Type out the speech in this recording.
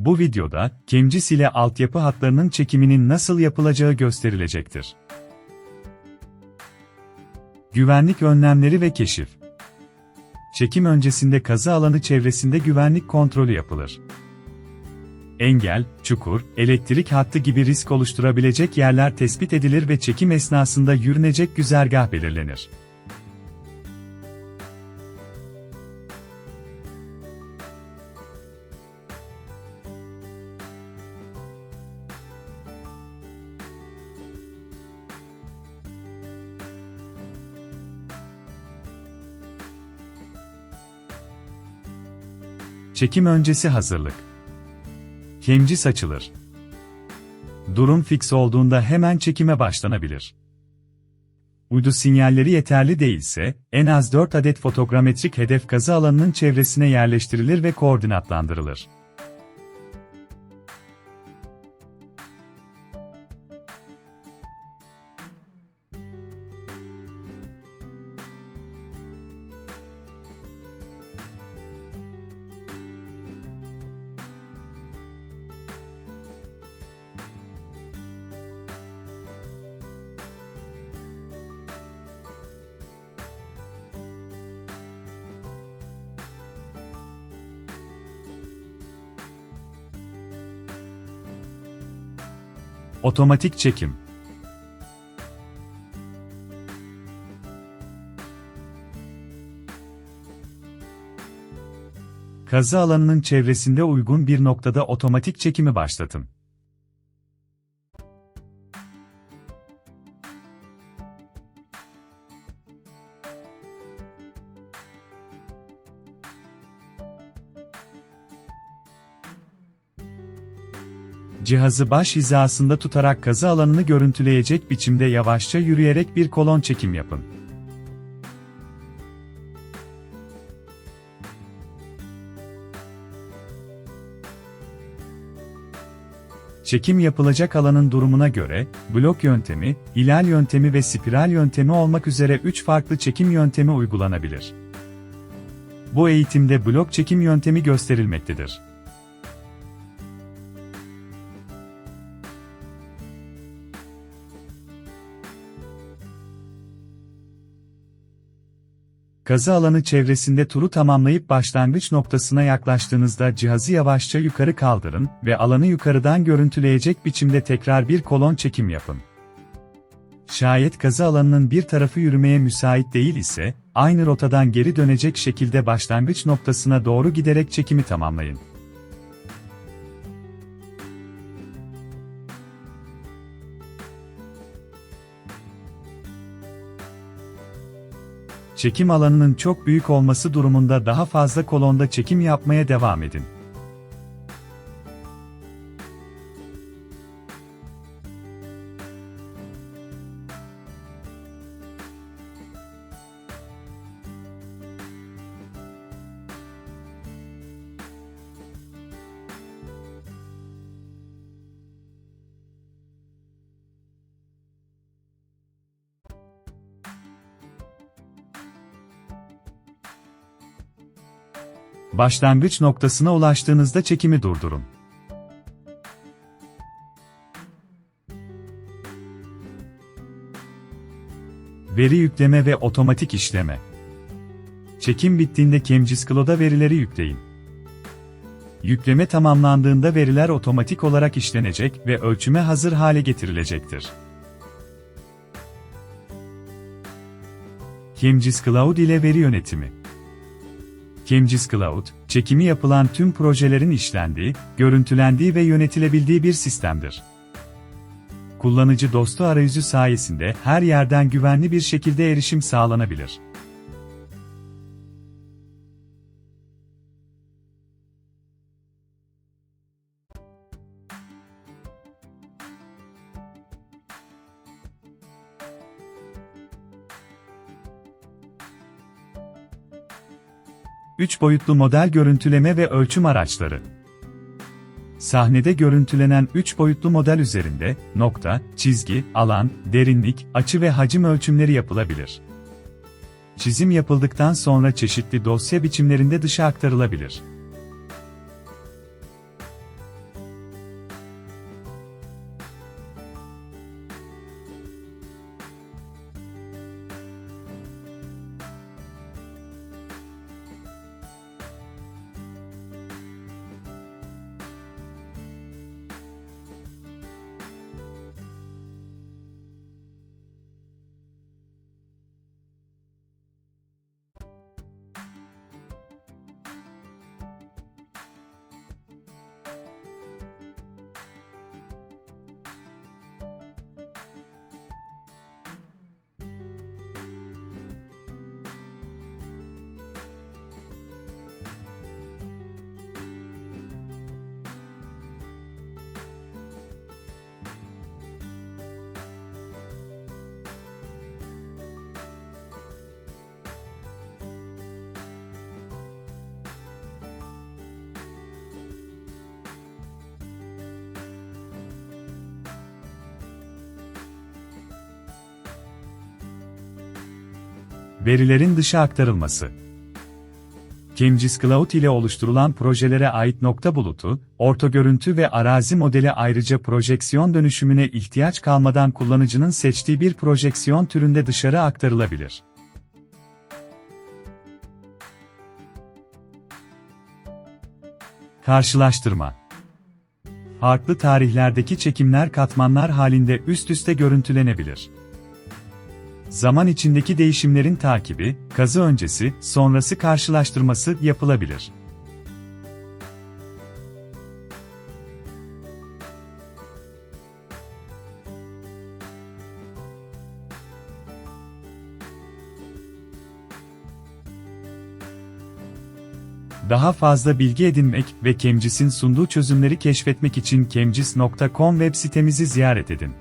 Bu videoda, Kemcis ile altyapı hatlarının çekiminin nasıl yapılacağı gösterilecektir. Güvenlik önlemleri ve keşif. Çekim öncesinde kazı alanı çevresinde güvenlik kontrolü yapılır. Engel, çukur, elektrik hattı gibi risk oluşturabilecek yerler tespit edilir ve çekim esnasında yürünecek güzergah belirlenir. Çekim öncesi hazırlık. Kemcis açılır. Durum fix olduğunda hemen çekime başlanabilir. Uydu sinyalleri yeterli değilse, en az 4 adet fotogrametrik hedef kazı alanının çevresine yerleştirilir ve koordinatlandırılır. Otomatik çekim. Kazı alanının çevresinde uygun bir noktada otomatik çekimi başlatın. Cihazı baş hizasında tutarak kazı alanını görüntüleyecek biçimde yavaşça yürüyerek bir kolon çekim yapın. Çekim yapılacak alanın durumuna göre, blok yöntemi, ilal yöntemi ve spiral yöntemi olmak üzere 3 farklı çekim yöntemi uygulanabilir. Bu eğitimde blok çekim yöntemi gösterilmektedir. Kazı alanı çevresinde turu tamamlayıp başlangıç noktasına yaklaştığınızda cihazı yavaşça yukarı kaldırın ve alanı yukarıdan görüntüleyecek biçimde tekrar bir kolon çekim yapın. Şayet kazı alanının bir tarafı yürümeye müsait değil ise, aynı rotadan geri dönecek şekilde başlangıç noktasına doğru giderek çekimi tamamlayın. Çekim alanının çok büyük olması durumunda daha fazla kolonda çekim yapmaya devam edin. Başlangıç noktasına ulaştığınızda çekimi durdurun. Veri yükleme ve otomatik işleme. Çekim bittiğinde Kemcis Cloud'a verileri yükleyin. Yükleme tamamlandığında veriler otomatik olarak işlenecek ve ölçüme hazır hale getirilecektir. Kemcis Cloud ile veri yönetimi. Kemcis Cloud, çekimi yapılan tüm projelerin işlendiği, görüntülendiği ve yönetilebildiği bir sistemdir. Kullanıcı dostu arayüzü sayesinde her yerden güvenli bir şekilde erişim sağlanabilir. Üç boyutlu model görüntüleme ve ölçüm araçları. Sahnede görüntülenen 3 boyutlu model üzerinde nokta, çizgi, alan, derinlik, açı ve hacim ölçümleri yapılabilir. Çizim yapıldıktan sonra çeşitli dosya biçimlerinde dışa aktarılabilir. Verilerin dışa aktarılması. Kemcis Cloud ile oluşturulan projelere ait nokta bulutu, ortogörüntü ve arazi modeli ayrıca projeksiyon dönüşümüne ihtiyaç kalmadan kullanıcının seçtiği bir projeksiyon türünde dışarı aktarılabilir. Karşılaştırma Farklı tarihlerdeki çekimler katmanlar halinde üst üste görüntülenebilir. Zaman içindeki değişimlerin takibi, kazı öncesi, sonrası karşılaştırması yapılabilir. Daha fazla bilgi edinmek ve Kemcis'in sunduğu çözümleri keşfetmek için kemcis.com web sitemizi ziyaret edin.